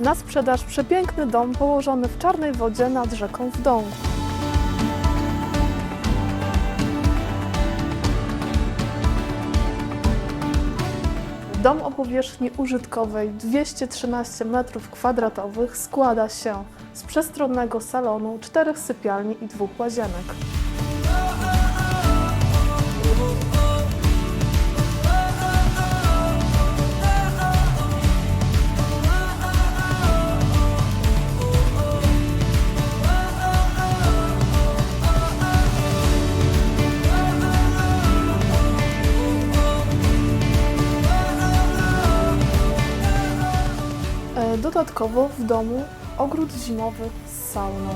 Na sprzedaż przepiękny dom położony w czarnej wodzie nad rzeką w Dągu. Dom o powierzchni użytkowej 213 m2 składa się z przestronnego salonu, czterech sypialni i dwóch łazienek. Dodatkowo w domu ogród zimowy z sauną.